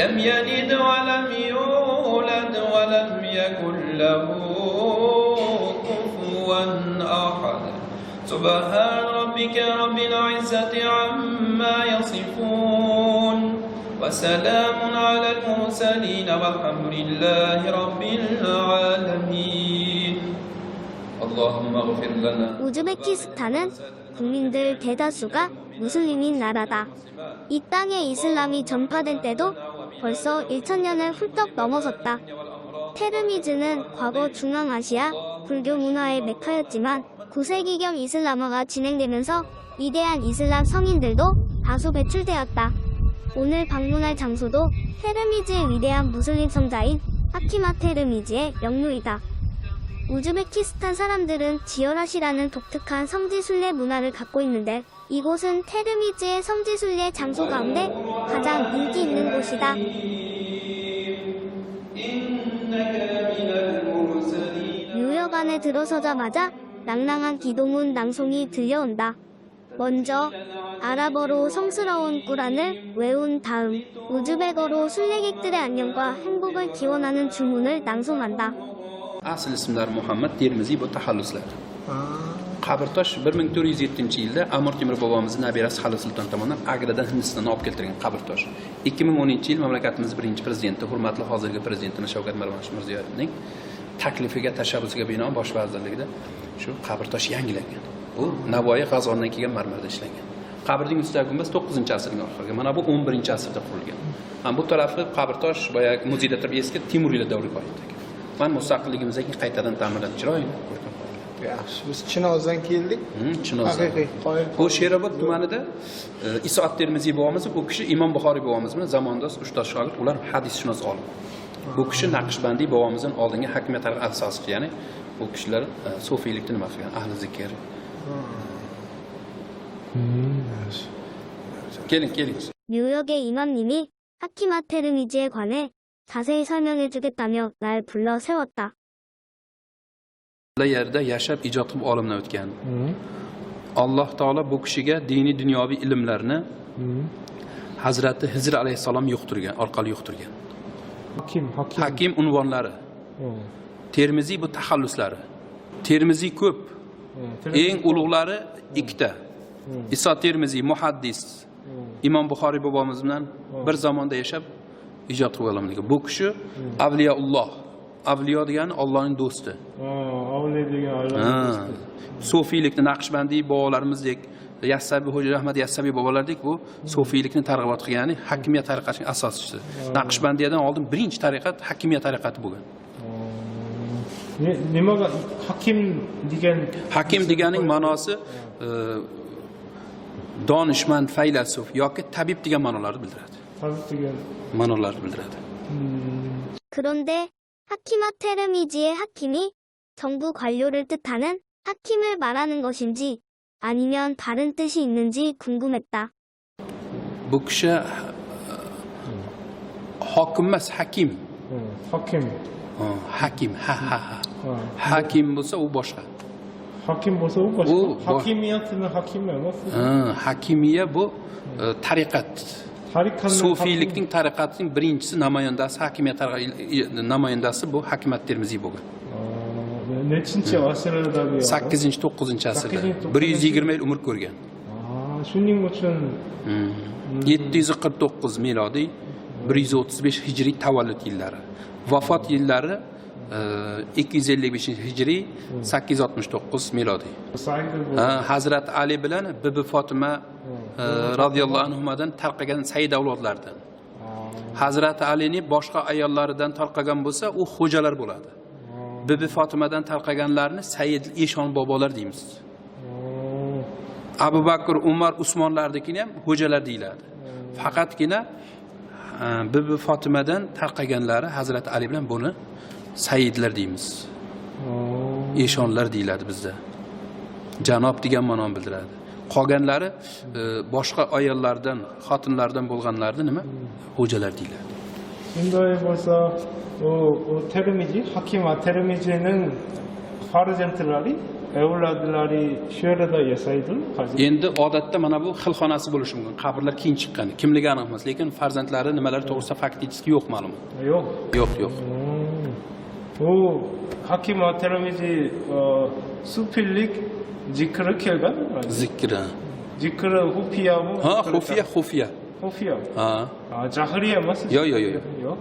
لم يلد ولم يولد ولم يكن له كفوا أحد سبحان ربك رب العزة عما يصفون وسلام على المرسلين والحمد لله رب العالمين اللهم اغفر لنا 우즈베키스탄은 국민들 대다수가 무슬림인 나라다. 이 땅에 이슬람이 전파된 때도 벌써 1000년을 훌쩍 넘어섰다. 테르미즈는 과거 중앙아시아 불교 문화의 메카였지만 9세기경 이슬람화가 진행되면서 위대한 이슬람 성인들도 다수 배출되었다. 오늘 방문할 장소도 테르미즈의 위대한 무슬림 성자인 하키마 테르미즈의 영유이다. 우즈베키스탄 사람들은 지어라시라는 독특한 성지순례 문화를 갖고 있는데 이곳은 테르미즈의 성지순례 장소 가운데 가장 인기 있는 곳이다. 유역 안에 들어서자마자 낭랑한 기도문 낭송이 들려온다. 먼저 아랍어로 성스러운 꾸란을 외운 다음 우즈베거로 순례객들의 안녕과 행복을 기원하는 주문을 낭송한다. asl ismlari muhammad termiziy bu taxalluslar qabrtosh bir ming to'rt yuz yettinchi yilda amir temur bobomizni nabirasi halil sulton tomonidan agradan hindistondan olib keltirilgan qabrtosh. ikki ming o'ninchi yil mamlakatimiz birinchi prezidenti hurmatli hozirgi prezidentimiz shavkat mirziyoyev mirziyoyevning taklifiga tashabbusiga binoan bosh vazirligida shu qabrtosh yangilangan. Bu navoiy g'azondan kelgan marmarda ishlangan. Qabrning ustidagi gumbaz to'qqizinchi asrning oxirgi mana bu o'n birinchi asrda qurilgan. Mana bu tarafi qabrtosh boyagi muzeyda turib eski temuriylar davriga oid man mustaqilligimizdan keyin qaytadan ta'mirlanib chiroyli. biz chinozdan keldik Hmm, Chinozdan. haqiqiy qoyil bu sherobod tumanida e, isoat termiziy bobomiz u kishi imom buxoriy bobomiz bilan zamondosh ustoz shogird ular hadisshunos olim bu kishi naqshbandiy bobomizdan oldingi hakimiyat asosi ya'ni bu kishilar e, sufiylikni nima qilgan ahli zikr keling keling 뉴욕의 이맘님이 하키마 테르미즈에 관해 자세히 설명해주겠다며 날 불러 세웠다. yerda yashab ijod qilib olimdan o'tgan alloh taolo bu kishiga diniy dunyoviy ilmlarni hazrati hizr alayhissalom yuqtirgan orqali yuqtirgan hakim hakim. Hakim unvonlari 어, termiziy bu taxalluslari termiziy ko'p. 어, eng ulug'lari ikkita. İso termiziy muhaddis. İmom buxoriy bobomiz bilan bir zamonda yashab ijod qilib olamdigan bu kishi avliyoulloh avliyo degani ollohning do'sti 어, avliya degan Ha. ayol sufiylikni naqshbandiy bobolarimizdek yassabiy ho'ja ahmad yassabiy bobolardek bu sufiylikni targ'ibot qilgan ya'ni hakimiyat tariqasining asoschisi naqshbandiyadan oldin birinchi tariqat hakimiyat tariqati bo'lgan Ne, nimaga hakim degan hakim deganing ma'nosi e, donishmand faylasuf yoki tabib degan ma'nolarni bildiradi tabib degan ma'nolarni bildiradi 그런데 하키마 테르미지의 하킴이 정부 관료를 뜻하는 하킴을 말하는 것인지 아니면 다른 뜻이 있는지 궁금했다. 묵샤 허금마스 하킴. 하킴. 어, 하킴. 하하하. 하킴 무서 우버샤. 하킴 무서 우버샤. 하킴이었으면 하킴을 알았어. 어, 하킴이야 bu tarikat. Sufilikning tariqatining birinchisi namoyandasi hakimiyat namoyandasi bu hakimat Termiziy bo'lgan. Nechinchi asrlarda sakkizinchi to'qqizinchi asrda. Bir yuz yigirma yil umr ko'rgan. Shuning uchun yetti yuz qirq to'qqiz milodiy bir yuz o'ttiz besh hijriy tavallud yillari. Vafot yillari ikki yuz ellik beshinchi hijriy sakkiz yuz oltmish to'qqiz milodiy. Bu hazrat ali bilan bibi fotima e, roziyallohu anhudan tarqagan said avlodlaridan hazrati alini boshqa ayollaridan tarqagan bo'lsa u xo'jalar bo'ladi bibi fotimadan tarqaganlarni said eshon bobolar deymiz. Abu bakr umar usmonlarnikini ham xo'jalar deyiladi. Faqatgina e, bibi fotimadan tarqaganlari hazrati ali bilan buni saidlar deymiz. Eshonlar deyiladi bizda. Janob degan ma'noni bildiradi. Qolganlari e, boshqa ayollardan xotinlardan bo'lganlarni nima? Xo'jalar deyiladi shunday bo'lsa u, u termizi hakima termizining farzandlari evladları shu yerda yasaydi hozir endi odatda mana bu xilxonasi bo'lishi mumkin qabrlar keyin chiqqan kimligi aniq emas lekin farzandlari nimalar to'g'risida faktichески yo'q ma'lum yo'q yo'q yo'q 오, 하kim 아테르미지 어, 수필릭 지크르 켈간 zikra 지크르 후피야무 ha xufiya xufiya Kofiyo. Ha. Aa, Cahriye masası. Yo yo yo. Yok.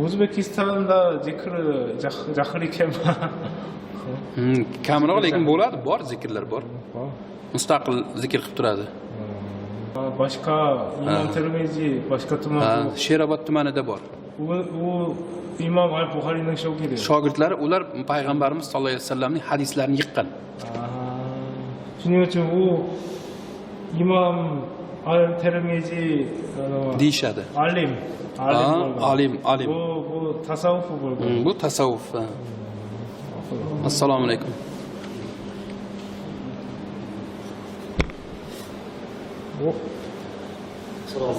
o'zbekistonda zikri jahri kema kamroq lekin bo'ladi bor zikrlar bor mustaqil zikr qilib turadi boshqa imom termiziy boshqa tuman sherobod tumanida bor u imom al buxoriyning shogirdi shogirdlari ular payg'ambarimiz sallallohu alayhi vasallamning hadislarini yiqqan shuning uchun u İmam alim termizi adama. E, Dişadı. Alim. Alim. Aa, alim. Alim. Bu, bu tasavvuf bu. Hmm, bu tasavvuf. Ha. Esselamu Aleyküm. Oh. Selam.